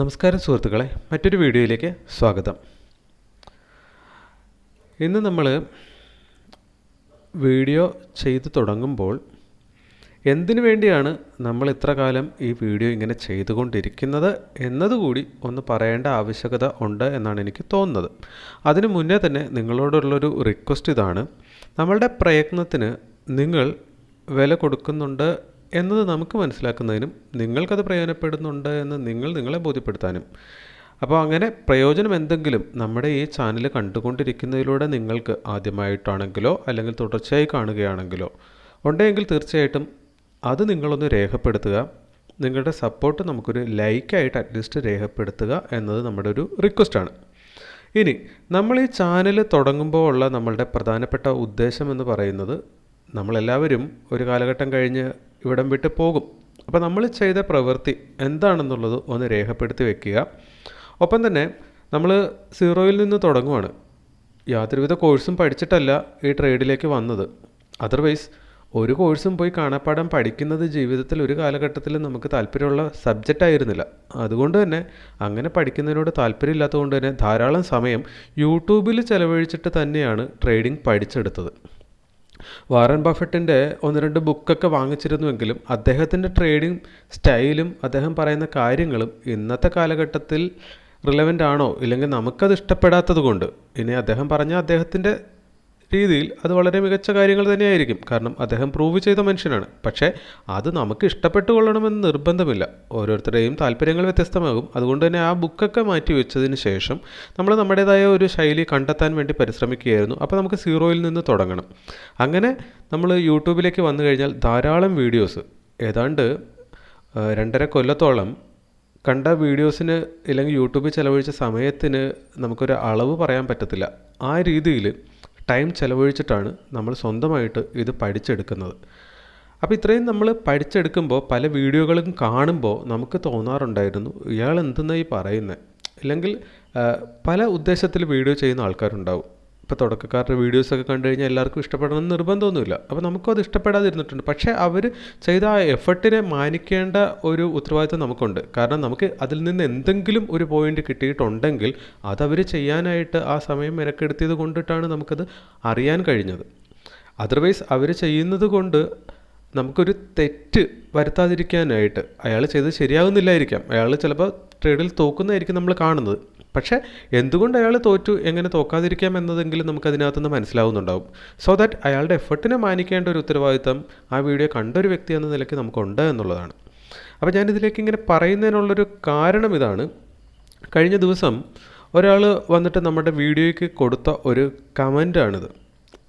നമസ്കാരം സുഹൃത്തുക്കളെ മറ്റൊരു വീഡിയോയിലേക്ക് സ്വാഗതം. ഇന്ന് നമ്മൾ വീഡിയോ ചെയ്തു തുടങ്ങുമ്പോൾ എന്തിനു വേണ്ടിയാണ് നമ്മൾ ഇത്ര കാലം ഈ വീഡിയോ ഇങ്ങനെ ചെയ്തുകൊണ്ടിരിക്കുന്നത് എന്നതുകൂടി ഒന്ന് പറയേണ്ട ആവശ്യകത ഉണ്ട് എന്നാണ് എനിക്ക് തോന്നുന്നത്. അതിനു മുന്നേ തന്നെ നിങ്ങളോടുള്ളൊരു റിക്വസ്റ്റ് ഇതാണ്. നമ്മളുടെ പ്രയത്നത്തിന് നിങ്ങൾ വില കൊടുക്കുന്നുണ്ട് എന്നത് നമുക്ക് മനസ്സിലാക്കുന്നതിനും നിങ്ങൾക്കത് പ്രയോജനപ്പെടുന്നുണ്ട് എന്ന് നിങ്ങൾ നിങ്ങളെ ബോധ്യപ്പെടുത്താനും. അപ്പോൾ അങ്ങനെ പ്രയോജനം എന്തെങ്കിലും നമ്മുടെ ഈ ചാനൽ കണ്ടുകൊണ്ടിരിക്കുന്നതിലൂടെ നിങ്ങൾക്ക് ആദ്യമായിട്ടാണെങ്കിലോ അല്ലെങ്കിൽ തുടർച്ചയായി കാണുകയാണെങ്കിലോ ഉണ്ടെങ്കിൽ തീർച്ചയായിട്ടും അത് നിങ്ങളൊന്ന് രേഖപ്പെടുത്തുക. നിങ്ങളുടെ സപ്പോർട്ട് നമുക്കൊരു ലൈക്കായിട്ട് അറ്റ്ലീസ്റ്റ് രേഖപ്പെടുത്തുക എന്നത് നമ്മുടെ ഒരു റിക്വസ്റ്റാണ് ഇനി നമ്മൾ ഈ ചാനൽ തുടങ്ങുമ്പോൾ ഉള്ള നമ്മളുടെ പ്രധാനപ്പെട്ട ഉദ്ദേശം എന്ന് പറയുന്നത് നമ്മളെല്ലാവരും ഒരു കാലഘട്ടം കഴിഞ്ഞ് ഇവിടം വിട്ട് പോകും. അപ്പോൾ നമ്മൾ ചെയ്ത പ്രവൃത്തി എന്താണെന്നുള്ളത് ഒന്ന് രേഖപ്പെടുത്തി വെക്കുക. ഒപ്പം തന്നെ നമ്മൾ സീറോയിൽ നിന്ന് തുടങ്ങുവാണ്. യാതൊരുവിധ കോഴ്സും പഠിച്ചിട്ടല്ല ഈ ട്രേഡിലേക്ക് വന്നത്. അതർവൈസ് ഒരു കോഴ്സും പോയി കാണാപ്പാടം പഠിക്കുന്നത് ജീവിതത്തിൽ ഒരു കാലഘട്ടത്തിൽ നമുക്ക് താല്പര്യമുള്ള സബ്ജക്റ്റ് ആയിരുന്നില്ല. അതുകൊണ്ട് തന്നെ അങ്ങനെ പഠിക്കുന്നതിനോട് താല്പര്യമില്ലാത്തതുകൊണ്ട് തന്നെ ധാരാളം സമയം യൂട്യൂബിൽ ചിലവഴിച്ചിട്ട് തന്നെയാണ് ട്രേഡിംഗ് പഠിച്ചെടുത്തത്. വാറൻ ബഫറ്റിന്റെ ഒന്ന് രണ്ട് ബുക്കൊക്കെ വാങ്ങിച്ചിരുന്നുവെങ്കിലും അദ്ദേഹത്തിന്റെ ട്രേഡിംഗ് സ്റ്റൈലും അദ്ദേഹം പറയുന്ന കാര്യങ്ങളും ഇന്നത്തെ കാലഘട്ടത്തിൽ റിലവന്റ് ആണോ? ഇല്ലെങ്കിൽ നമുക്കത് ഇഷ്ടപ്പെടാത്തത് കൊണ്ട് ഇനി അദ്ദേഹം പറഞ്ഞ അദ്ദേഹത്തിന്റെ രീതിയിൽ അത് വളരെ മികച്ച കാര്യങ്ങൾ തന്നെയായിരിക്കും. കാരണം അദ്ദേഹം പ്രൂവ് ചെയ്ത മനുഷ്യനാണ്. പക്ഷേ അത് നമുക്ക് ഇഷ്ടപ്പെട്ടു കൊള്ളണമെന്ന് നിർബന്ധമില്ല. ഓരോരുത്തരുടെയും താല്പര്യങ്ങൾ വ്യത്യസ്തമാകും. അതുകൊണ്ട് തന്നെ ആ ബുക്കൊക്കെ മാറ്റി വെച്ചതിന് ശേഷം നമ്മൾ നമ്മുടേതായ ഒരു ശൈലി കണ്ടെത്താൻ വേണ്ടി പരിശ്രമിക്കുകയായിരുന്നു. അപ്പോൾ നമുക്ക് സീറോയിൽ നിന്ന് തുടങ്ങണം. അങ്ങനെ നമ്മൾ യൂട്യൂബിലേക്ക് വന്നു കഴിഞ്ഞാൽ ധാരാളം വീഡിയോസ്. ഏതാണ്ട് രണ്ടര കൊല്ലത്തോളം കണ്ട വീഡിയോസിന് ഇല്ലെങ്കിൽ യൂട്യൂബിൽ ചിലവഴിച്ച സമയത്തിന് നമുക്കൊരു അളവ് പറയാൻ പറ്റത്തില്ല. ആ രീതിയിൽ ടൈം ചിലവഴിച്ചിട്ടാണ് നമ്മൾ സ്വന്തമായിട്ട് ഇത് പഠിച്ചെടുക്കുന്നത്. അപ്പോൾ ഇത്രയും നമ്മൾ പഠിച്ചെടുക്കുമ്പോൾ പല വീഡിയോകളും കാണുമ്പോൾ നമുക്ക് തോന്നാറുണ്ടായിരുന്നു ഇയാൾ എന്തെന്നായി പറയുന്നത് അല്ലെങ്കിൽ പല ഉദ്ദേശത്തിൽ വീഡിയോ ചെയ്യുന്ന ആൾക്കാരുണ്ടാവും. ഇപ്പോൾ തുടക്കക്കാരുടെ വീഡിയോസൊക്കെ കണ്ടു കഴിഞ്ഞാൽ എല്ലാവർക്കും ഇഷ്ടപ്പെടണം എന്ന് നിർബന്ധമൊന്നുമില്ല. അപ്പോൾ നമുക്കും അത് ഇഷ്ടപ്പെടാതിരുന്നിട്ടുണ്ട്. പക്ഷേ അവർ ചെയ്ത ആ എഫർട്ടിനെ മാനിക്കേണ്ട ഒരു ഉത്തരവാദിത്വം നമുക്കുണ്ട്. കാരണം നമുക്ക് അതിൽ നിന്ന് എന്തെങ്കിലും ഒരു പോയിന്റ് കിട്ടിയിട്ടുണ്ടെങ്കിൽ അതവർ ചെയ്യാനായിട്ട് ആ സമയം മെനക്കെടുത്തിയത് കൊണ്ടിട്ടാണ് നമുക്കത് അറിയാൻ കഴിഞ്ഞത്. അതർവൈസ് അവർ ചെയ്യുന്നത് കൊണ്ട് നമുക്കൊരു തെറ്റ് വരുത്താതിരിക്കാനായിട്ട് അയാൾ ചെയ്തത് ശരിയാകുന്നില്ലായിരിക്കാം അയാൾ ചിലപ്പോൾ ട്രേഡിൽ തോക്കുന്നതായിരിക്കും നമ്മൾ കാണുന്നത്. പക്ഷേ എന്തുകൊണ്ട് അയാൾ തോറ്റു എങ്ങനെ തോക്കാതിരിക്കാം എന്നതെങ്കിലും നമുക്ക് അതിനകത്തുനിന്ന് മനസ്സിലാവുന്നുണ്ടാവും. സോ ദാറ്റ് അയാളുടെ എഫർട്ടിനെ മാനിക്കേണ്ട ഒരു ഉത്തരവാദിത്തം ആ വീഡിയോ കണ്ടൊരു വ്യക്തി എന്ന നിലയ്ക്ക് നമുക്കുണ്ട് എന്നുള്ളതാണ്. അപ്പോൾ ഞാനിതിലേക്ക് ഇങ്ങനെ പറയുന്നതിനുള്ളൊരു കാരണം ഇതാണ്. കഴിഞ്ഞ ദിവസം ഒരാൾ വന്നിട്ട് നമ്മുടെ വീഡിയോയ്ക്ക് കൊടുത്ത ഒരു കമന്റാണിത്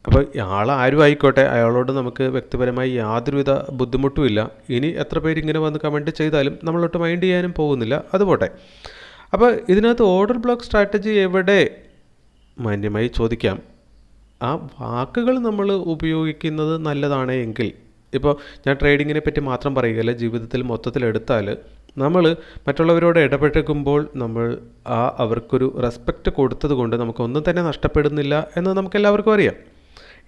അപ്പോൾ ആൾ ആരും ആയിക്കോട്ടെ അയാളോട് നമുക്ക് വ്യക്തിപരമായി യാതൊരുവിധ ബുദ്ധിമുട്ടുമില്ല ഇനി എത്ര പേര് ഇങ്ങനെ വന്ന് കമന്റ് ചെയ്താലും നമ്മളോട്ട് മൈൻഡ് ചെയ്യാനും പോകുന്നില്ല. അതുപോട്ടെ അപ്പോൾ ഇതിനകത്ത് ഓർഡർ ബ്ലോക്ക് സ്ട്രാറ്റജി എവിടെ? മാന്യമായി ചോദിക്കാം. ആ വാക്കുകൾ നമ്മൾ ഉപയോഗിക്കുന്നത് നല്ലതാണ് എങ്കിൽ. ഇപ്പോൾ ഞാൻ ട്രേഡിങ്ങിനെ പറ്റി മാത്രം പറയുകയല്ല ജീവിതത്തിൽ മൊത്തത്തിൽ എടുത്താൽ നമ്മൾ മറ്റുള്ളവരോട് ഇടപഴകുമ്പോൾ നമ്മൾ ആ അവർക്കൊരു റെസ്പെക്റ്റ് കൊടുത്തത് കൊണ്ട് നമുക്കൊന്നും തന്നെ നഷ്ടപ്പെടുന്നില്ല എന്ന് നമുക്കെല്ലാവർക്കും അറിയാം.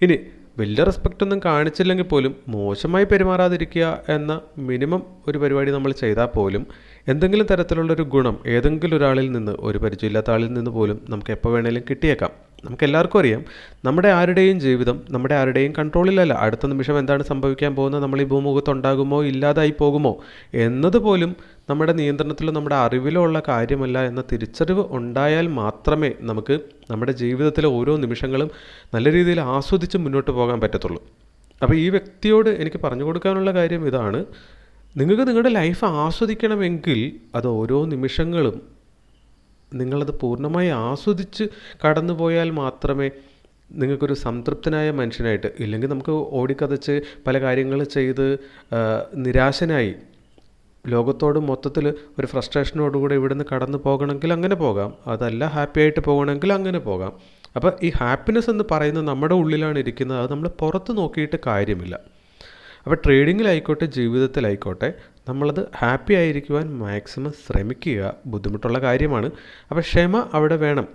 ഇനി വലിയ റെസ്പെക്റ്റ് ഒന്നും കാണിച്ചില്ലെങ്കിൽ പോലും മോശമായി പെരുമാറാതിരിക്കുക എന്ന മിനിമം ഒരു പരിപാടി നമ്മൾ ചെയ്താൽ പോലും എന്തെങ്കിലും തരത്തിലുള്ളൊരു ഗുണം ഏതെങ്കിലും ഒരാളിൽ നിന്ന് ഒരു പരിചയമില്ലാത്ത ആളിൽ നിന്ന് പോലും നമുക്ക് എപ്പോൾ വേണേലും കിട്ടിയേക്കാം. നമുക്ക് എല്ലാവർക്കും അറിയാം. നമ്മുടെ ആരുടെയും ജീവിതം നമ്മുടെ ആരുടെയും കൺട്രോളിലല്ല. അടുത്ത നിമിഷം എന്താണ് സംഭവിക്കാൻ പോകുന്നത്? നമ്മൾ ഈ ഭൂമുഖത്ത് ഉണ്ടാകുമോ ഇല്ലാതായി പോകുമോ? എന്നതുപോലും നമ്മുടെ നിയന്ത്രണത്തിലോ നമ്മുടെ അറിവിലോ ഉള്ള കാര്യമല്ല എന്ന തിരിച്ചറിവ് ഉണ്ടായാൽ മാത്രമേ നമുക്ക് നമ്മുടെ ജീവിതത്തിലെ ഓരോ നിമിഷങ്ങളും നല്ല രീതിയിൽ ആസ്വദിച്ച് മുന്നോട്ട് പോകാൻ പറ്റത്തുള്ളൂ. അപ്പോൾ ഈ വ്യക്തിയോട് എനിക്ക് പറഞ്ഞു കൊടുക്കാനുള്ള കാര്യം ഇതാണ്. നിങ്ങൾക്ക് നിങ്ങളുടെ ലൈഫ് ആസ്വദിക്കണമെങ്കിൽ അത് ഓരോ നിമിഷങ്ങളും നിങ്ങളത് പൂർണമായി ആസ്വദിച്ച് കടന്നു പോയാൽ മാത്രമേ നിങ്ങൾക്കൊരു സംതൃപ്തനായ മനുഷ്യനായിട്ട് ഇല്ലെങ്കിൽ നമുക്ക് ഓടിക്കതച്ച് പല കാര്യങ്ങൾ ചെയ്ത് നിരാശനായി ലോകത്തോട് മൊത്തത്തിൽ ഒരു ഫ്രസ്ട്രേഷനോടുകൂടെ ഇവിടുന്ന് കടന്നു പോകണമെങ്കിൽ അങ്ങനെ പോകാം. അതല്ല ഹാപ്പി ആയിട്ട് പോകണമെങ്കിൽ അങ്ങനെ പോകാം. അപ്പോൾ ഈ ഹാപ്പിനെസ് എന്ന് പറയുന്നത് നമ്മുടെ ഉള്ളിലാണ് ഇരിക്കുന്നത്. അത് നമ്മൾ പുറത്ത് നോക്കിയിട്ട് കാര്യമില്ല. അപ്പോൾ ട്രേഡിങ്ങിലായിക്കോട്ടെ ജീവിതത്തിലായിക്കോട്ടെ നമ്മളത് ഹാപ്പി ആയിരിക്കുവാൻ മാക്സിമം ശ്രമിക്കുക. ബുദ്ധിമുട്ടുള്ള കാര്യമാണ്. അപ്പോൾ ക്ഷമ അവിടെ വേണം.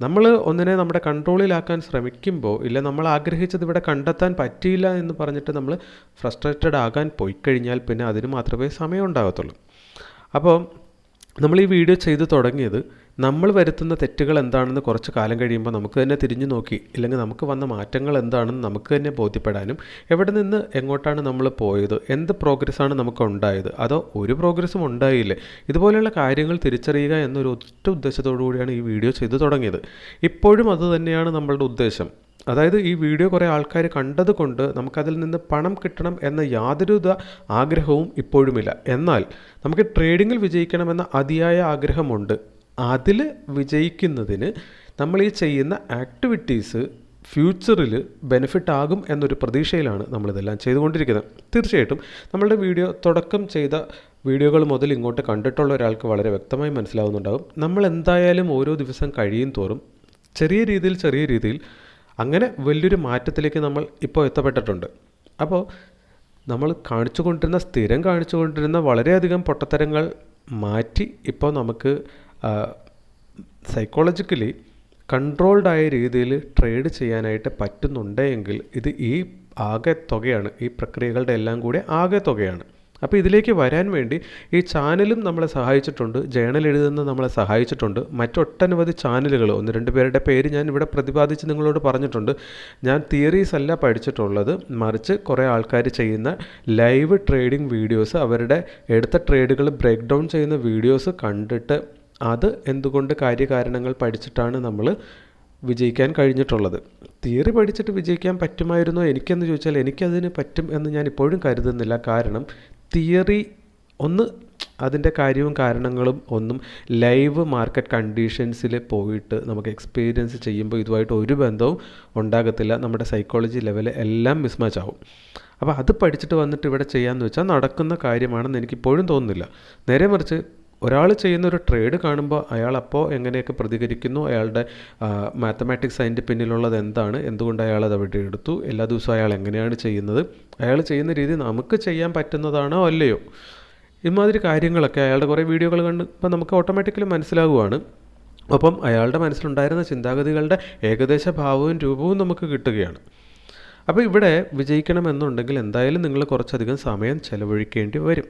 നമ്മൾ ഒന്നിനെ നമ്മുടെ കൺട്രോളിലാക്കാൻ ശ്രമിക്കുമ്പോൾ ഇല്ല നമ്മൾ ആഗ്രഹിച്ചത് ഇവിടെ കണ്ടെത്താൻ പറ്റിയില്ല എന്ന് പറഞ്ഞിട്ട് നമ്മൾ ഫ്രസ്ട്രേറ്റഡ് ആകാൻ പോയി കഴിഞ്ഞാൽ പിന്നെ അതിന് മാത്രമേ സമയം ഉണ്ടാകത്തുള്ളൂ. അപ്പോൾ നമ്മൾ ഈ വീഡിയോ ചെയ്തു തുടങ്ങിയത് നമ്മൾ വരുത്തുന്ന തെറ്റുകൾ എന്താണെന്ന് കുറച്ച് കാലം കഴിയുമ്പോൾ നമുക്ക് തന്നെ തിരിഞ്ഞു നോക്കി. ഇല്ലെങ്കിൽ നമുക്ക് വന്ന മാറ്റങ്ങൾ എന്താണെന്ന് നമുക്ക് തന്നെ ബോധ്യപ്പെടാനും എവിടെ നിന്ന് എങ്ങോട്ടാണ് നമ്മൾ പോയത് എന്ത് പ്രോഗ്രസ്സാണ് നമുക്ക് ഉണ്ടായത് അതോ ഒരു പ്രോഗ്രസ്സും ഉണ്ടായില്ലേ? ഇതുപോലെയുള്ള കാര്യങ്ങൾ തിരിച്ചറിയുക എന്നൊരു ഒറ്റ ഉദ്ദേശത്തോടു കൂടിയാണ് ഈ വീഡിയോ ചെയ്തു തുടങ്ങിയത്. ഇപ്പോഴും അത് തന്നെയാണ് നമ്മളുടെ ഉദ്ദേശം. അതായത് ഈ വീഡിയോ കുറേ ആൾക്കാർ കണ്ടതുകൊണ്ട് നമുക്കതിൽ നിന്ന് പണം കിട്ടണം എന്ന യാതൊരുവിധ ആഗ്രഹവും ഇപ്പോഴുമില്ല. എന്നാൽ നമുക്ക് ട്രേഡിങ്ങിൽ വിജയിക്കണമെന്ന അതിയായ ആഗ്രഹമുണ്ട്. അതിൽ വിജയിക്കുന്നതിന് നമ്മൾ ഈ ചെയ്യുന്ന ആക്ടിവിറ്റീസ് ഫ്യൂച്ചറിൽ ബെനിഫിറ്റ് ആകും എന്നൊരു പ്രതീക്ഷയിലാണ് നമ്മളിതെല്ലാം ചെയ്തുകൊണ്ടിരിക്കുന്നത്. തീർച്ചയായിട്ടും നമ്മളുടെ വീഡിയോ തുടക്കം ചെയ്ത വീഡിയോകൾ മുതൽ ഇങ്ങോട്ട് കണ്ടിട്ടുള്ള ഒരാൾക്ക് വളരെ വ്യക്തമായി മനസ്സിലാവുന്നുണ്ടാകും നമ്മൾ എന്തായാലും ഓരോ ദിവസം കഴിയും തോറും ചെറിയ രീതിയിൽ ചെറിയ രീതിയിൽ അങ്ങനെ വലിയൊരു മാറ്റത്തിലേക്ക് നമ്മൾ ഇപ്പോൾ എത്തപ്പെട്ടിട്ടുണ്ട്. അപ്പോൾ നമ്മൾ കാണിച്ചു കൊണ്ടിരുന്ന സ്ഥിരം കാണിച്ചു കൊണ്ടിരുന്ന വളരെയധികം പൊട്ടത്തരങ്ങൾ മാറ്റി ഇപ്പോൾ നമുക്ക് സൈക്കോളജിക്കലി കൺട്രോൾഡായ രീതിയിൽ ട്രേഡ് ചെയ്യാനായിട്ട് പറ്റുന്നുണ്ടെങ്കിൽ ഇത് ഈ ആകെ തുകയാണ് ഈ പ്രക്രിയകളുടെ എല്ലാം കൂടി ആകെ തുകയാണ്. അപ്പോൾ ഇതിലേക്ക് വരാൻ വേണ്ടി ഈ ചാനലും നമ്മളെ സഹായിച്ചിട്ടുണ്ട് ജേണൽ എഴുതുന്ന നമ്മളെ സഹായിച്ചിട്ടുണ്ട് മറ്റൊട്ടനവധി ചാനലുകൾ ഒന്ന് രണ്ട് പേരുടെ പേര് ഞാൻ ഇവിടെ പ്രതിപാദിച്ച് നിങ്ങളോട് പറഞ്ഞിട്ടുണ്ട്. ഞാൻ തിയറീസ് അല്ല പഠിച്ചിട്ടുള്ളത് മറിച്ച് കുറേ ആൾക്കാർ ചെയ്യുന്ന ലൈവ് ട്രേഡിംഗ് വീഡിയോസ് അവരുടെ എടുത്ത ട്രേഡുകൾ ബ്രേക്ക് ഡൗൺ ചെയ്യുന്ന വീഡിയോസ് കണ്ടിട്ട് അത് എന്തുകൊണ്ട് കാര്യകാരണങ്ങൾ പഠിച്ചിട്ടാണ് നമ്മൾ വിജയിക്കാൻ കഴിഞ്ഞിട്ടുള്ളത്? തിയറി പഠിച്ചിട്ട് വിജയിക്കാൻ പറ്റുമായിരുന്നോ? എനിക്കെന്ന് ചോദിച്ചാൽ എനിക്കതിന് പറ്റും എന്ന് ഞാൻ ഇപ്പോഴും കരുതുന്നില്ല. കാരണം തിയറി ഒന്ന് അതിന്റെ കാര്യവും കാരണങ്ങളും ഒന്നും ലൈവ് മാർക്കറ്റ് കണ്ടീഷൻസിൽ പോയിട്ട് നമുക്ക് എക്സ്പീരിയൻസ് ചെയ്യുമ്പോൾ ഇതുമായിട്ട് ഒരു ബന്ധവും ഉണ്ടാകത്തില്ല. നമ്മുടെ സൈക്കോളജി ലെവൽ എല്ലാം മിസ്മാച്ച് ആവും. അപ്പോൾ അത് പഠിച്ചിട്ട് വന്നിട്ട് ഇവിടെ ചെയ്യാമെന്ന് വെച്ചാൽ നടക്കുന്ന കാര്യമാണെന്ന് എനിക്കിപ്പോഴും തോന്നുന്നില്ല. നേരെ മറിച്ച് ഒരാൾ ചെയ്യുന്ന ഒരു ട്രേഡ് കാണുമ്പോൾ അയാൾ അപ്പോൾ എങ്ങനെയൊക്കെ പ്രതികരിക്കുന്നു അയാളുടെ മാത്തമാറ്റിക്സ് അതിന്റെ പിന്നിലുള്ളത് എന്താണ് എന്തുകൊണ്ട് അയാൾ അത് അവിടെ എടുത്തു എല്ലാ ദിവസവും അയാൾ എങ്ങനെയാണ് ചെയ്യുന്നത് അയാൾ ചെയ്യുന്ന രീതി നമുക്ക് ചെയ്യാൻ പറ്റുന്നതാണോ അല്ലയോ? ഇമാതിരി കാര്യങ്ങളൊക്കെ അയാളുടെ കുറേ വീഡിയോകൾ കണ്ടപ്പോൾ നമുക്ക് ഓട്ടോമാറ്റിക്കലി മനസ്സിലാവുകയാണ് ഒപ്പം അയാളുടെ മനസ്സിലുണ്ടായിരുന്ന ചിന്താഗതികളുടെ ഏകദേശ ഭാവവും രൂപവും നമുക്ക് കിട്ടുകയാണ്. അപ്പോൾ ഇവിടെ വിജയിക്കണമെന്നുണ്ടെങ്കിൽ എന്തായാലും നിങ്ങൾ കുറച്ചധികം സമയം ചെലവഴിക്കേണ്ടി വരും.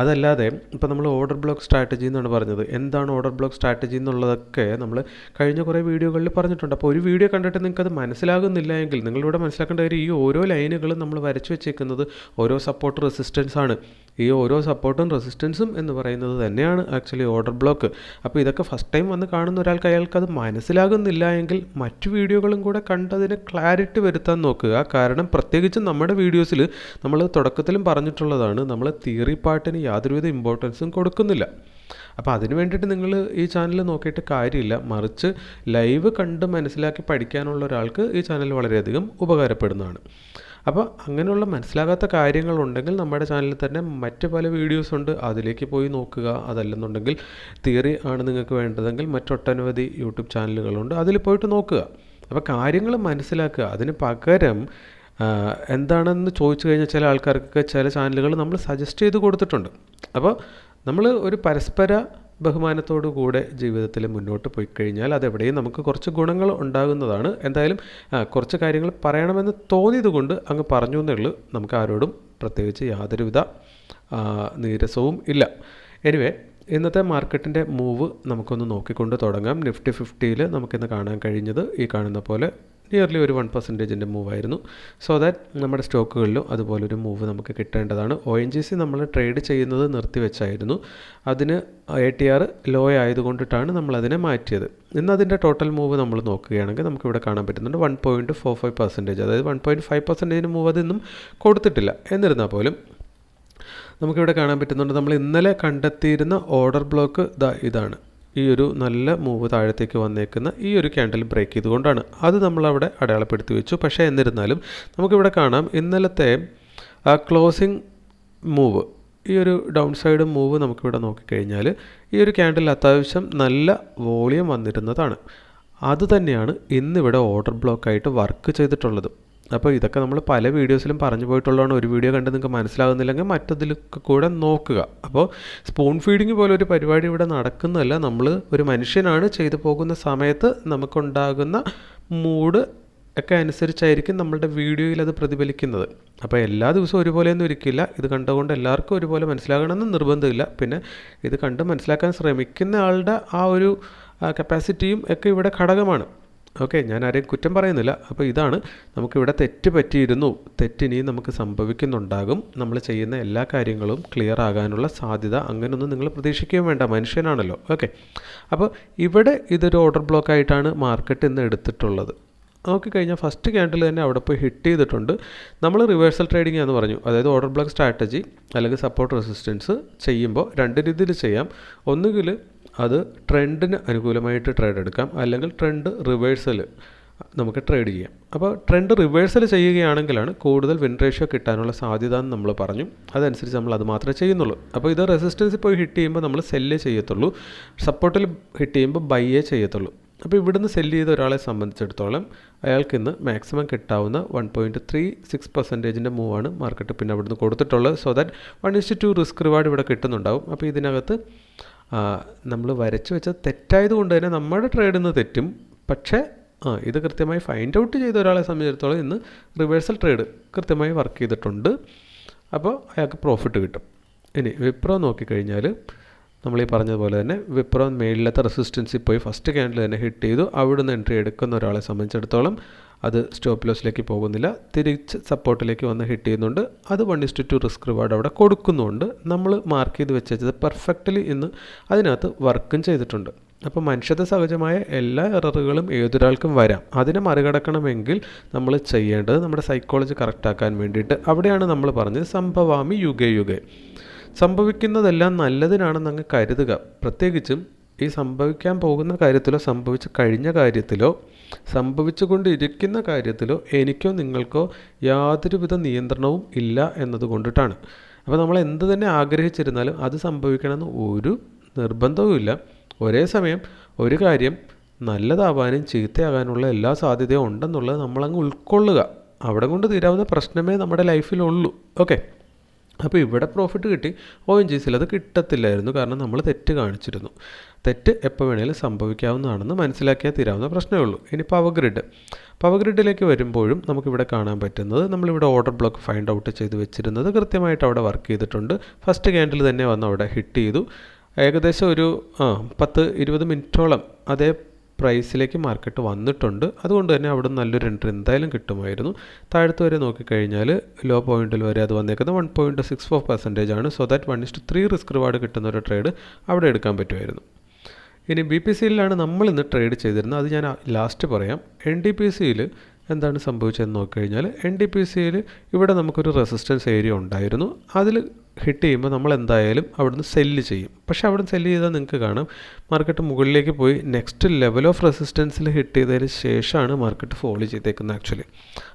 അതല്ലാതെ ഇപ്പോൾ നമ്മൾ ഓർഡർ ബ്ലോക്ക് സ്ട്രാറ്റജി എന്നാണ് പറഞ്ഞത്. എന്താണ് ഓർഡർ ബ്ലോക്ക് സ്ട്രാറ്റജി എന്നുള്ളതൊക്കെ നമ്മൾ കഴിഞ്ഞ കുറേ വീഡിയോകളിൽ പറഞ്ഞിട്ടുണ്ട്. അപ്പോൾ ഒരു വീഡിയോ കണ്ടിട്ട് നിങ്ങൾക്ക് അത് മനസ്സിലാകുന്നില്ല എങ്കിൽ നിങ്ങളിവിടെ മനസ്സിലാക്കേണ്ട കാര്യം ഈ ഓരോ ലൈനുകളും നമ്മൾ വരച്ചു വെച്ചേക്കുന്നത് ഓരോ സപ്പോർട്ട് റെസിസ്റ്റൻസ് ആണ്. ഈ ഓരോ സപ്പോർട്ടും റെസിസ്റ്റൻസും എന്ന് പറയുന്നത് തന്നെയാണ് ആക്ച്വലി ഓർഡർ ബ്ലോക്ക് അപ്പോൾ ഇതൊക്കെ ഫസ്റ്റ് ടൈം വന്ന് കാണുന്ന ഒരാൾക്ക് അയാൾക്ക് അത് മനസ്സിലാകുന്നില്ല എങ്കിൽ മറ്റു വീഡിയോകളും കൂടെ കണ്ടതിന് ക്ലാരിറ്റി വരുത്താൻ നോക്കുക. കാരണം പ്രത്യേകിച്ചും നമ്മുടെ വീഡിയോസിൽ നമ്മൾ തുടക്കത്തിലും പറഞ്ഞിട്ടുള്ളതാണ്. നമ്മൾ തിയറി പാർട്ടിന് യാതൊരുവിധ ഇമ്പോർട്ടൻസും കൊടുക്കുന്നില്ല. അപ്പോൾ അതിന് വേണ്ടിയിട്ട് നിങ്ങൾ ഈ ചാനൽ നോക്കിയിട്ട് കാര്യമില്ല. മറിച്ച് ലൈവ് കണ്ട് മനസ്സിലാക്കി പഠിക്കാനുള്ള ഒരാൾക്ക് ഈ ചാനൽ വളരെയധികം ഉപകാരപ്പെടുന്നതാണ്. അപ്പോൾ അങ്ങനെയുള്ള മനസ്സിലാകാത്ത കാര്യങ്ങളുണ്ടെങ്കിൽ നമ്മുടെ ചാനലിൽ തന്നെ മറ്റ് പല വീഡിയോസ് ഉണ്ട്. അതിലേക്ക് പോയി നോക്കുക. അതല്ലെന്നുണ്ടെങ്കിൽ തിയറി ആണ് നിങ്ങൾക്ക് വേണ്ടതെങ്കിൽ മറ്റൊട്ടനവധി യൂട്യൂബ് ചാനലുകളുണ്ട് അതിൽ പോയിട്ട് നോക്കുക. അപ്പോൾ കാര്യങ്ങൾ മനസ്സിലാക്കുക. അതിന് പകരം എന്താണെന്ന് ചോദിച്ചു കഴിഞ്ഞാൽ ചില ആൾക്കാർക്കൊക്കെ ചില ചാനലുകൾ നമ്മൾ സജസ്റ്റ് ചെയ്ത് കൊടുത്തിട്ടുണ്ട്. അപ്പോൾ നമ്മൾ ഒരു പരസ്പര ബഹുമാനത്തോടു കൂടെ ജീവിതത്തിൽ മുന്നോട്ട് പോയി കഴിഞ്ഞാൽ അതെവിടെയും നമുക്ക് കുറച്ച് ഗുണങ്ങൾ ഉണ്ടാകുന്നതാണ്. എന്തായാലും കുറച്ച് കാര്യങ്ങൾ പറയണമെന്ന് തോന്നിയത് കൊണ്ട് അങ്ങ് പറഞ്ഞു എന്നുള്ളൂ നമുക്ക് ആരോടും പ്രത്യേകിച്ച് യാതൊരുവിധ നീരസവും ഇല്ല. എനിവേ ഇന്നത്തെ മാർക്കറ്റിന്റെ മൂവ് നമുക്കൊന്ന് നോക്കിക്കൊണ്ട് തുടങ്ങാം. നിഫ്റ്റി ഫിഫ്റ്റിയിൽ നമുക്കിന്ന് കാണാൻ കഴിഞ്ഞത് ഈ കാണുന്ന പോലെ നിയർലി ഒരു വൺ പെർസെന്റേജിന്റെ മൂവായിരുന്നു. സോ ദാറ്റ് നമ്മുടെ സ്റ്റോക്കുകളിലും അതുപോലൊരു മൂവ് നമുക്ക് കിട്ടേണ്ടതാണ്. ഒ എൻ ജി സി നമ്മൾ ട്രേഡ് ചെയ്യുന്നത് നിർത്തിവെച്ചായിരുന്നു അതിന് എ ടി ആർ ലോ ആയതുകൊണ്ടിട്ടാണ് നമ്മളതിനെ മാറ്റിയത്. ഇന്ന് അതിന്റെ ടോട്ടൽ മൂവ് നമ്മൾ നോക്കുകയാണെങ്കിൽ നമുക്കിവിടെ കാണാൻ പറ്റുന്നുണ്ട് one point four five percentage അതായത് വൺ പോയിന്റ് ഫൈവ് പെർസെന്റേജിന് മൂവ് അതൊന്നും കൊടുത്തിട്ടില്ല. എന്നിരുന്നാൽ പോലും നമുക്കിവിടെ കാണാൻ പറ്റുന്നുണ്ട്. നമ്മൾ ഇന്നലെ കണ്ടെത്തിയിരുന്ന ഓർഡർ ബ്ലോക്ക് ഇതാണ്. ഈ ഒരു നല്ല മൂവ് താഴത്തേക്ക് വന്നേക്കുന്ന ഈ ഒരു ക്യാൻഡിൽ ബ്രേക്ക് ചെയ്തുകൊണ്ടാണ്. അത് നമ്മളവിടെ അടയാളപ്പെടുത്തി വെച്ചു. പക്ഷേ എന്നിരുന്നാലും നമുക്കിവിടെ കാണാം ഇന്നലത്തെ ക്ലോസിംഗ് മൂവ് ഈ ഒരു ഡൗൺ സൈഡ് മൂവ് നമുക്കിവിടെ നോക്കിക്കഴിഞ്ഞാൽ ഈ ഒരു ക്യാൻഡിൽ അത്യാവശ്യം നല്ല വോളിയം വന്നിരുന്നതാണ്. അതുതന്നെയാണ് ഇന്നിവിടെ ഓർഡർ ബ്ലോക്കായിട്ട് വർക്ക് ചെയ്തിട്ടുള്ളത്. അപ്പോൾ ഇതൊക്കെ നമ്മൾ പല വീഡിയോസിലും പറഞ്ഞു പോയിട്ടുള്ളതാണ്. ഒരു വീഡിയോ കണ്ട് നിങ്ങൾക്ക് മനസ്സിലാകുന്നില്ലെങ്കിൽ മറ്റതിലൊക്കെ കൂടെ നോക്കുക. അപ്പോൾ സ്പൂൺ ഫീഡിങ് പോലെ ഒരു പരിപാടി ഇവിടെ നടക്കുന്നതല്ല. നമ്മൾ ഒരു മനുഷ്യനാണ് ചെയ്തു പോകുന്ന സമയത്ത് നമുക്കുണ്ടാകുന്ന മൂഡ് ഒക്കെ അനുസരിച്ചായിരിക്കും നമ്മളുടെ വീഡിയോയിൽ അത് പ്രതിഫലിക്കുന്നത്. അപ്പോൾ എല്ലാ ദിവസവും ഒരുപോലെയൊന്നും ഇരിക്കില്ല. ഇത് കണ്ടുകൊണ്ട് എല്ലാവർക്കും ഒരുപോലെ മനസ്സിലാകണമെന്ന് നിർബന്ധമില്ല. പിന്നെ ഇത് കണ്ട് മനസ്സിലാക്കാൻ ശ്രമിക്കുന്ന ആളുടെ ആ ഒരു കപ്പാസിറ്റിയും ഒക്കെ ഇവിടെ ഘടകമാണ്. ഓക്കെ ഞാൻ ആരെയും കുറ്റം പറയുന്നില്ല. അപ്പോൾ ഇതാണ് നമുക്കിവിടെ തെറ്റ് പറ്റിയിരുന്നു. തെറ്റിനിയും നമുക്ക് സംഭവിക്കുന്നുണ്ടാകും. നമ്മൾ ചെയ്യുന്ന എല്ലാ കാര്യങ്ങളും ക്ലിയർ ആകാനുള്ള സാധ്യത അങ്ങനെയൊന്നും നിങ്ങൾ പ്രതീക്ഷിക്കുകയും വേണ്ട. മനുഷ്യനാണല്ലോ. ഓക്കെ. അപ്പോൾ ഇവിടെ ഇതൊരു ഓർഡർ ബ്ലോക്ക് ആയിട്ടാണ് മാർക്കറ്റ് ഇന്ന് എടുത്തിട്ടുള്ളത്. നോക്കി കഴിഞ്ഞാൽ ഫസ്റ്റ് ക്യാൻഡിൽ തന്നെ അവിടെ പോയി ഹിറ്റ് ചെയ്തിട്ടുണ്ട്. നമ്മൾ റിവേഴ്സൽ ട്രേഡിംഗ് എന്ന് പറഞ്ഞു. അതായത് ഓർഡർ ബ്ലോക്ക് സ്ട്രാറ്റജി അല്ലെങ്കിൽ സപ്പോർട്ട് റെസിസ്റ്റൻസ് ചെയ്യുമ്പോൾ രണ്ട് രീതിയിൽ ചെയ്യാം. ഒന്നുകിൽ അത് ട്രെൻഡിന് അനുകൂലമായിട്ട് ട്രേഡ് എടുക്കാം. അല്ലെങ്കിൽ ട്രെൻഡ് റിവേഴ്സൽ നമുക്ക് ട്രേഡ് ചെയ്യാം. അപ്പോൾ ട്രെൻഡ് റിവേഴ്സൽ ചെയ്യുകയാണെങ്കിലാണ് കൂടുതൽ വിൻ റേഷ്യോ കിട്ടാനുള്ള സാധ്യത എന്ന് നമ്മൾ പറഞ്ഞു. അതനുസരിച്ച് നമ്മൾ അത് മാത്രമേ ചെയ്യുന്നുള്ളൂ. അപ്പോൾ ഇത് റെസിസ്റ്റൻസിൽ പോയി ഹിറ്റ് ചെയ്യുമ്പോൾ നമ്മൾ സെല്ല് ചെയ്യത്തുള്ളൂ. സപ്പോർട്ടിൽ ഹിറ്റ് ചെയ്യുമ്പോൾ ബൈയേ ചെയ്യത്തുള്ളൂ. അപ്പോൾ ഇവിടുന്ന് സെല്ല് ചെയ്ത ഒരാളെ സംബന്ധിച്ചിടത്തോളം അയാൾക്ക് ഇന്ന് മാക്സിമം കിട്ടാവുന്ന വൺ പോയിന്റ് ത്രീ സിക്സ് പെർസെന്റേജിന്റെ മൂവാണ് മാർക്കറ്റ് പിന്നെ അവിടുന്ന് കൊടുത്തിട്ടുള്ളത്. So that one is to two risk reward ഇവിടെ കിട്ടുന്നുണ്ടാവും. അപ്പോൾ ഇതിനകത്ത് നമ്മൾ വരച്ച് വെച്ചത് തെറ്റായത് കൊണ്ട് തന്നെ നമ്മുടെ ട്രേഡിൽ നിന്ന് തെറ്റും. പക്ഷേ ആ ഇത് കൃത്യമായി ഫൈൻഡ് ഔട്ട് ചെയ്ത ഒരാളെ സംബന്ധിച്ചിടത്തോളം ഇന്ന് റിവേഴ്സൽ ട്രേഡ് കൃത്യമായി വർക്ക് ചെയ്തിട്ടുണ്ട്. അപ്പോൾ അയാൾക്ക് പ്രോഫിറ്റ് കിട്ടും. ഇനി വിപ്രോ നോക്കിക്കഴിഞ്ഞാൽ നമ്മൾ ഈ പറഞ്ഞതുപോലെ തന്നെ വിപ്രോ മേളിലത്തെ റെസിസ്റ്റൻസിൽ പോയി ഫസ്റ്റ് ക്യാൻഡിൽ തന്നെ ഹിറ്റ് ചെയ്തു. അവിടുന്ന് എൻട്രി എടുക്കുന്ന ഒരാളെ സംബന്ധിച്ചിടത്തോളം അത് സ്റ്റോപ്പ് ലോസിലേക്ക് പോകുന്നില്ല. തിരിച്ച് സപ്പോർട്ടിലേക്ക് വന്ന് ഹിറ്റ് ചെയ്യുന്നുണ്ട്. അത് one is to two risk reward അവിടെ കൊടുക്കുന്നുണ്ട്. നമ്മൾ മാർക്ക് ചെയ്ത് വെച്ചത് പെർഫെക്റ്റ്ലി ഇന്ന് അതിനകത്ത് വർക്കും ചെയ്തിട്ടുണ്ട്. അപ്പോൾ മനുഷ്യത്വ സഹജമായ എല്ലാ എററുകളും ഏതൊരാൾക്കും വരാം. അതിനെ മറികടക്കണമെങ്കിൽ നമ്മൾ ചെയ്യേണ്ടത് നമ്മുടെ സൈക്കോളജി കറക്റ്റാക്കാൻ വേണ്ടിയിട്ട് അവിടെയാണ് നമ്മൾ പറഞ്ഞത് സംഭവാമി യുഗേ യുഗേ. സംഭവിക്കുന്നതെല്ലാം നല്ലതിനാണെന്ന് അങ്ങ് കരുതുക. പ്രത്യേകിച്ചും ഈ സംഭവിക്കാൻ പോകുന്ന കാര്യത്തിലോ സംഭവിച്ച് കഴിഞ്ഞ കാര്യത്തിലോ സംഭവിച്ചു കൊണ്ടിരിക്കുന്ന കാര്യത്തിലോ എനിക്കോ നിങ്ങൾക്കോ യാതൊരുവിധ നിയന്ത്രണവും ഇല്ല എന്നതുകൊണ്ടിട്ടാണ്. അപ്പോൾ നമ്മൾ എന്ത് തന്നെ ആഗ്രഹിച്ചിരുന്നാലും അത് സംഭവിക്കണമെന്ന് ഒരു നിർബന്ധവുമില്ല ഒരേ സമയം ഒരു കാര്യം നല്ലതാവാനും ചീത്തയാകാനുള്ള എല്ലാ സാധ്യതയും ഉണ്ടെന്നുള്ളത് നമ്മളങ്ങ് ഉൾക്കൊള്ളുക. അവിടെ കൊണ്ട് തീരാവുന്ന പ്രശ്നമേ നമ്മുടെ ലൈഫിലുള്ളൂ. ഓക്കെ? അപ്പോൾ ഇവിടെ പ്രോഫിറ്റ് കിട്ടി. ഒ എൻ ജി സിയിൽ അത് കിട്ടത്തില്ലായിരുന്നു. കാരണം നമ്മൾ തെറ്റ് കാണിച്ചിരുന്നു. തെറ്റ് എപ്പോൾ വേണേലും സംഭവിക്കാവുന്നതാണെന്ന് മനസ്സിലാക്കിയാൽ തീരാവുന്ന പ്രശ്നമേ ഉള്ളൂ. ഇനി പവർ ഗ്രിഡ് പവർ ഗ്രിഡിലേക്ക് വരുമ്പോഴും നമുക്കിവിടെ കാണാൻ പറ്റുന്നത് നമ്മളിവിടെ ഓർഡർ ബ്ലോക്ക് ഫൈൻഡ് ഔട്ട് ചെയ്ത് വെച്ചിരുന്നത് കൃത്യമായിട്ട് അവിടെ വർക്ക് ചെയ്തിട്ടുണ്ട്. ഫസ്റ്റ് ക്യാൻഡിൽ തന്നെ വന്ന് അവിടെ ഹിറ്റ് ചെയ്തു. ഏകദേശം ഒരു ആ പത്ത് ഇരുപത് മിനിറ്റോളം അതേ പ്രൈസിലേക്ക് മാർക്കറ്റ് വന്നിട്ടുണ്ട്. അതുകൊണ്ട് തന്നെ അവിടെ നല്ലൊരു എൻട്രി എന്തായാലും കിട്ടുമായിരുന്നു. താഴത്ത് വരെ നോക്കിക്കഴിഞ്ഞാൽ ലോ പോയിന്റിൽ വരെ അത് വന്നേക്കുന്നത് one point six four percentage ആണ്. So that one is to three risk reward കിട്ടുന്ന ഒരു ട്രേഡ് അവിടെ എടുക്കാൻ പറ്റുമായിരുന്നു. ഇനി ബി പി സിയിലാണ് നമ്മൾ ഇന്ന് ട്രേഡ് ചെയ്തിരുന്നത്. അത് ഞാൻ ലാസ്റ്റ് പറയാം. എൻ ഡി പി സിയിൽ എന്താണ് സംഭവിച്ചതെന്ന് നോക്കിക്കഴിഞ്ഞാൽ എൻ ഡി പി സിയിൽ ഇവിടെ നമുക്കൊരു റെസിസ്റ്റൻസ് ഏരിയ ഉണ്ടായിരുന്നു. അതിൽ ഹിറ്റ് ചെയ്യുമ്പോൾ നമ്മൾ എന്തായാലും അവിടുന്ന് സെല്ല് ചെയ്യും. പക്ഷേ അവിടുന്ന് സെല്ല് ചെയ്താൽ നിങ്ങൾക്ക് കാണാം മാർക്കറ്റ് മുകളിലേക്ക് പോയി നെക്സ്റ്റ് ലെവൽ ഓഫ് റെസിസ്റ്റൻസിൽ ഹിറ്റ് ചെയ്തതിന് ശേഷമാണ് മാർക്കറ്റ് ഫോളോ ചെയ്തേക്കുന്നത് ആക്ച്വലി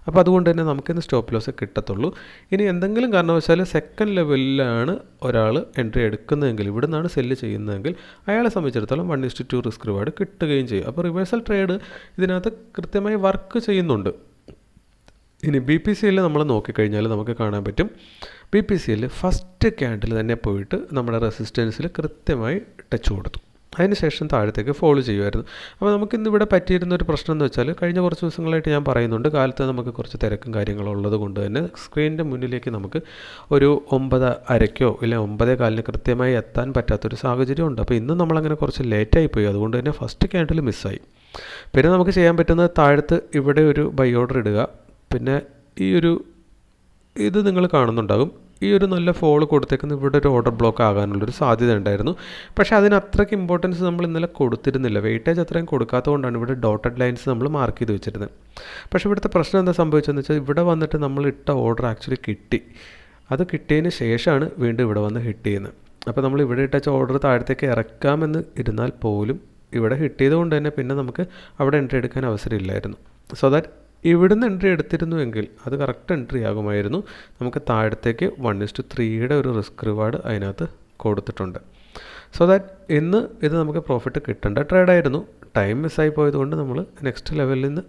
അപ്പോൾ അതുകൊണ്ട് തന്നെ നമുക്കിന്ന് സ്റ്റോപ്പ് ലോസ് കിട്ടത്തുള്ളൂ. ഇനി എന്തെങ്കിലും കാരണവശാൽ സെക്കൻഡ് ലെവലിലാണ് ഒരാൾ എൻട്രി എടുക്കുന്നതെങ്കിൽ ഇവിടെ നിന്നാണ് സെല്ല് ചെയ്യുന്നതെങ്കിൽ അയാളെ സംബന്ധിച്ചിടത്തോളം one is to two risk reward കിട്ടുകയും ചെയ്യും. അപ്പോൾ റിവേഴ്സൽ ട്രേഡ് ഇതിനകത്ത് കൃത്യമായി വർക്ക് ചെയ്യുന്നുണ്ട്. ഇനി ബി പി സിയിൽ നമ്മൾ നോക്കിക്കഴിഞ്ഞാൽ നമുക്ക് കാണാൻ പറ്റും. ബി പി സിയിൽ ഫസ്റ്റ് ക്യാൻഡിൽ തന്നെ പോയിട്ട് നമ്മുടെ റെസിസ്റ്റൻസിൽ കൃത്യമായി ടച്ച് കൊടുത്തു. അതിനുശേഷം താഴത്തേക്ക് ഫോളോ ചെയ്യുമായിരുന്നു. അപ്പോൾ നമുക്കിന്ന് ഇവിടെ പറ്റിയിരുന്ന ഒരു പ്രശ്നം എന്ന് വെച്ചാൽ കഴിഞ്ഞ കുറച്ച് ദിവസങ്ങളായിട്ട് ഞാൻ പറയുന്നുണ്ട്. കാലത്ത് നമുക്ക് കുറച്ച് തിരക്കും കാര്യങ്ങളും ഉള്ളത് കൊണ്ട് തന്നെ സ്ക്രീനിന്റെ മുന്നിലേക്ക് നമുക്ക് ഒരു ഒമ്പത് അരയ്ക്കോ ഇല്ല ഒമ്പതേ കാലിന് കൃത്യമായി എത്താൻ പറ്റാത്തൊരു സാഹചര്യം ഉണ്ട്. അപ്പോൾ ഇന്ന് നമ്മളങ്ങനെ കുറച്ച് ലേറ്റായി പോയി. അതുകൊണ്ട് തന്നെ ഫസ്റ്റ് ക്യാൻഡിൽ മിസ്സായി പിന്നെ നമുക്ക് ചെയ്യാൻ പറ്റുന്നത് താഴത്ത് ഇവിടെ ഒരു ബൈ ഓർഡർ ഇടുക. പിന്നെ ഈ ഒരു ഇത് നിങ്ങൾ കാണുന്നുണ്ടാകും. ഈ ഒരു നല്ല ഫോൾ കൊടുത്തേക്കുന്ന ഇവിടെ ഒരു ഓർഡർ ബ്ലോക്ക് ആകാനുള്ളൊരു സാധ്യത ഉണ്ടായിരുന്നു. പക്ഷേ അതിന് അത്രയ്ക്ക് ഇമ്പോർട്ടൻസ് നമ്മൾ ഇന്നലെ കൊടുത്തിരുന്നില്ല. വെയിറ്റേജ് അത്രയും കൊടുക്കാത്തതുകൊണ്ടാണ് ഇവിടെ ഡോട്ടഡ് ലൈൻസ് നമ്മൾ മാർക്ക് ചെയ്ത് വെച്ചിരുന്നത്. പക്ഷേ ഇവിടുത്തെ പ്രശ്നം എന്താ സംഭവിച്ചതെന്ന് വെച്ചാൽ ഇവിടെ വന്നിട്ട് നമ്മൾ ഇട്ട ഓർഡർ ആക്ച്വലി കിട്ടി. അത് കിട്ടിയതിന് ശേഷമാണ് വീണ്ടും ഇവിടെ വന്ന് ഹിറ്റ് ചെയ്യുന്നത്. അപ്പോൾ നമ്മൾ ഇവിടെ ഇട്ട ഓർഡർ താഴത്തേക്ക് ഇറക്കാമെന്ന് ഇരുന്നാൽ പോലും ഇവിടെ ഹിറ്റ് ചെയ്തുകൊണ്ട് തന്നെ പിന്നെ നമുക്ക് അവിടെ എൻട്രി എടുക്കാൻ അവസരമില്ലായിരുന്നു സോ ദാറ്റ് ഇവിടുന്ന് എൻട്രി എടുത്തിരുന്നുവെങ്കിൽ അത് കറക്റ്റ് എൻട്രി ആകുമായിരുന്നു. നമുക്ക് താഴത്തേക്ക് വൺ ഇസ്റ്റു ത്രീയുടെ ഒരു റിസ്ക് റിവാർഡ് അതിനകത്ത് കൊടുത്തിട്ടുണ്ട്. സോ ദാറ്റ് ഇന്ന് ഇത് നമുക്ക് പ്രോഫിറ്റ് കിട്ടേണ്ട ട്രേഡായിരുന്നു ടൈം മിസ്സായി പോയതുകൊണ്ട് നമ്മൾ നെക്സ്റ്റ് ലെവലിൽ നിന്ന്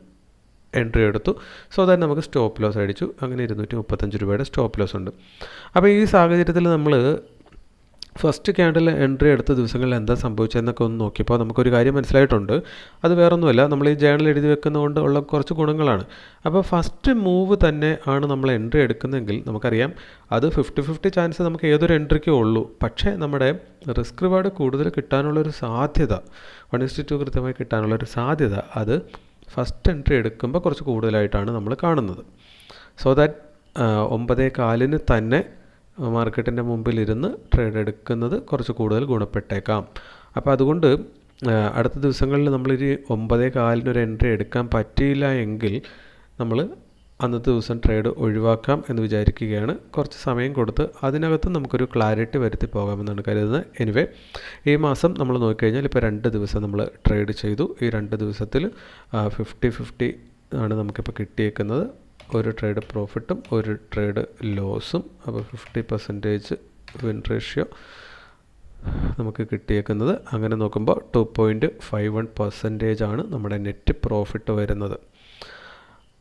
എൻട്രി എടുത്തു. സോ ദാറ്റ് നമുക്ക് സ്റ്റോപ്പ് ലോസ് അടിച്ചു. അങ്ങനെ ഇരുന്നൂറ്റി മുപ്പത്തഞ്ച് രൂപയുടെ സ്റ്റോപ്പ് ലോസ് ഉണ്ട്. അപ്പോൾ ഈ സാഹചര്യത്തിൽ നമ്മൾ ഫസ്റ്റ് ക്യാൻഡിൽ എൻട്രി എടുത്ത ദിവസങ്ങളിൽ എന്താ സംഭവിച്ചതെന്നൊക്കെ ഒന്ന് നോക്കിയപ്പോൾ നമുക്കൊരു കാര്യം മനസ്സിലായിട്ടുണ്ട്. അത് വേറൊന്നുമല്ല നമ്മൾ ഈ ജേണൽ എഴുതി വെക്കുന്നതുകൊണ്ട് ഉള്ള കുറച്ച് ഗുണങ്ങളാണ്. അപ്പോൾ ഫസ്റ്റ് മൂവ് തന്നെ ആണ് നമ്മൾ എൻട്രി എടുക്കുന്നതെങ്കിൽ നമുക്കറിയാം അത് ഫിഫ്റ്റി ഫിഫ്റ്റി ചാൻസ് നമുക്ക് ഏതൊരു എൻട്രിക്കേ ഉള്ളൂ. പക്ഷേ നമ്മുടെ റിസ്ക് റിവാർഡ് കൂടുതൽ കിട്ടാനുള്ളൊരു സാധ്യത വൺ ഇസ്റ്റി ടു കൃത്യമായി കിട്ടാനുള്ളൊരു സാധ്യത അത് ഫസ്റ്റ് എൻട്രി എടുക്കുമ്പോൾ കുറച്ച് കൂടുതലായിട്ടാണ് നമ്മൾ കാണുന്നത്. സോ ദാറ്റ് ഒമ്പതേ കാലിന് തന്നെ മാർക്കറ്റിന്റെ മുമ്പിലിരുന്ന് ട്രേഡ് എടുക്കുന്നത് കുറച്ച് കൂടുതൽ ഗുണപ്പെട്ടേക്കാം. അപ്പോൾ അതുകൊണ്ട് അടുത്ത ദിവസങ്ങളിൽ നമ്മളൊരു ഒമ്പതേ കാലിനൊരു എൻട്രി എടുക്കാൻ പറ്റിയില്ല എങ്കിൽ നമ്മൾ അന്നത്തെ ദിവസം ട്രേഡ് ഒഴിവാക്കാം എന്ന് വിചാരിക്കുകയാണ്. കുറച്ച് സമയം കൊടുത്ത് അതിനകത്ത് നമുക്കൊരു ക്ലാരിറ്റി വരുത്തി പോകാമെന്നാണ് കരുതുന്നത്. എനിവേ ഈ മാസം നമ്മൾ നോക്കിക്കഴിഞ്ഞാൽ ഇപ്പോൾ രണ്ട് ദിവസം നമ്മൾ ട്രേഡ് ചെയ്തു. ഈ രണ്ട് ദിവസത്തിൽ ഫിഫ്റ്റി ഫിഫ്റ്റി ആണ് നമുക്കിപ്പോൾ കിട്ടിയേക്കുന്നത്. ഒരു ട്രേഡ് പ്രോഫിറ്റും ഒരു ട്രേഡ് ലോസും അപ്പോൾ ഫിഫ്റ്റി പെർസെന്റേജ് വിൻ റേഷ്യോ നമുക്ക് കിട്ടിയേക്കുന്നത്. അങ്ങനെ നോക്കുമ്പോൾ two point five one percentage ആണ് നമ്മുടെ നെറ്റ് പ്രോഫിറ്റ് വരുന്നത്.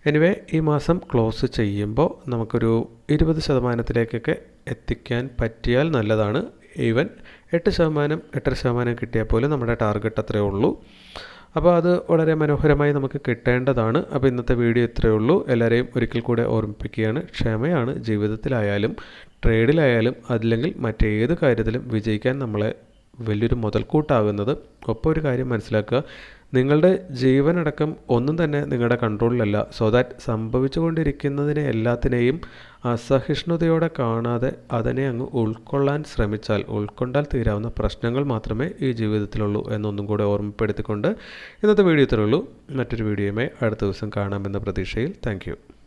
എനിവേ ഈ മാസം ക്ലോസ് ചെയ്യുമ്പോൾ നമുക്കൊരു ഇരുപത് ശതമാനത്തിലേക്കൊക്കെ എത്തിക്കാൻ പറ്റിയാൽ നല്ലതാണ്. ഈവൻ എട്ട് ശതമാനം എട്ടര ശതമാനം കിട്ടിയാൽ പോലും നമ്മുടെ ടാർഗറ്റ് അത്രയേ ഉള്ളൂ. അപ്പോൾ അത് വളരെ മനോഹരമായി നമുക്ക് കിട്ടേണ്ടതാണ്. അപ്പോൾ ഇന്നത്തെ വീഡിയോ ഇത്രയേ ഉള്ളൂ. എല്ലാവരെയും ഒരിക്കൽ കൂടെ ഓർമ്മിപ്പിക്കുകയാണ്. ക്ഷമയാണ് ജീവിതത്തിലായാലും ട്രേഡിലായാലും അതില്ലെങ്കിൽ മറ്റേത് കാര്യത്തിലും വിജയിക്കാൻ നമ്മളെ വലിയൊരു മുതൽക്കൂട്ടാകുന്നത്. ഒപ്പം ഒരു കാര്യം മനസ്സിലാക്കുക. നിങ്ങളുടെ ജീവനടക്കം ഒന്നും തന്നെ നിങ്ങളുടെ കൺട്രോളിലല്ല. സോ ദാറ്റ് സംഭവിച്ചുകൊണ്ടിരിക്കുന്നതിനെ എല്ലാത്തിനെയും അസഹിഷ്ണുതയോടെ കാണാതെ അതിനെ അങ്ങ് ഉൾക്കൊള്ളാൻ ശ്രമിച്ചാൽ ഉൾക്കൊണ്ടാൽ തീരാവുന്ന പ്രശ്നങ്ങൾ മാത്രമേ ഈ ജീവിതത്തിലുള്ളൂ എന്നൊന്നും കൂടെ ഓർമ്മപ്പെടുത്തിക്കൊണ്ട് ഇന്നത്തെ വീഡിയോ ഇത്രയുള്ളൂ മറ്റൊരു വീഡിയോയുമായി അടുത്ത ദിവസം കാണാമെന്ന പ്രതീക്ഷയിൽ. താങ്ക്